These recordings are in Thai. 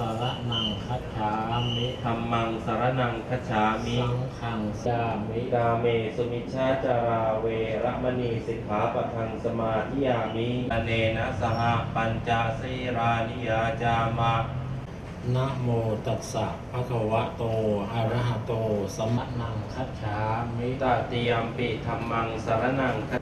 สารนังคัจฉามิธรรมังสารนังคัจฉามิสังฆังสามิกาเมสุมิชฌาจาราเวระมณีสิกขาปะทังสมาธิยามิอเนนะสหปัญจศีรานิยาจามะนะโมตัสสะภะคะวะโตอะระหะโต สัมมานังคัจฉามิตติยมปิธรรมังสารนังคัจ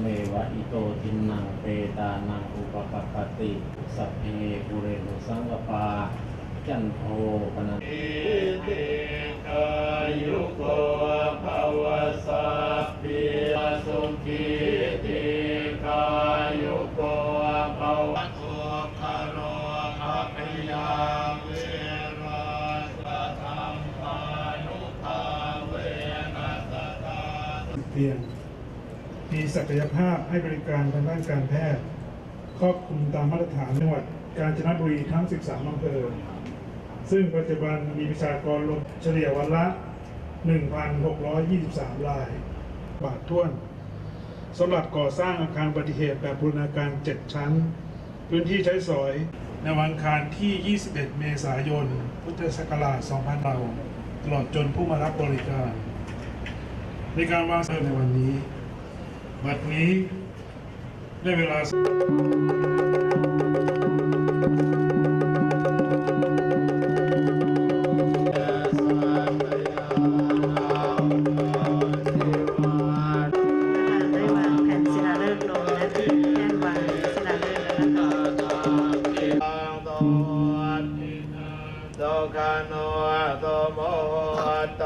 เมวะอิโตทินังเปตานังอุปปปปติ สัพเพปุเรนุสังกปา จันโทปนะอิติกายุโกภาวสัพพิสุขีติกายุโกภาวะทุกขโรภพยาเวรัสธรรมปานุภาเวนัสตาเพียง มีศักยภาพให้บริการทางด้านการแพทย์ ครอบคลุมตามมาตรฐานจังหวัดกาญจนบุรีทั้ง 13 อำเภอ ซึ่งปัจจุบันมีประชากรลงเฉลี่ยวันละ 1,623 ราย บาทท้วนสำหรับก่อสร้างอาคารอุบัติเหตุแบบบูรณาการ 7 ชั้น พื้นที่ใช้สอยในวันคารที่ 21 เมษายน พุทธศักราช 2000เราตลอดจนผู้มารับบริการ ในการวางเสนในวันนี้ บัดนี้ได้เวลาโตกาโนโตโมโต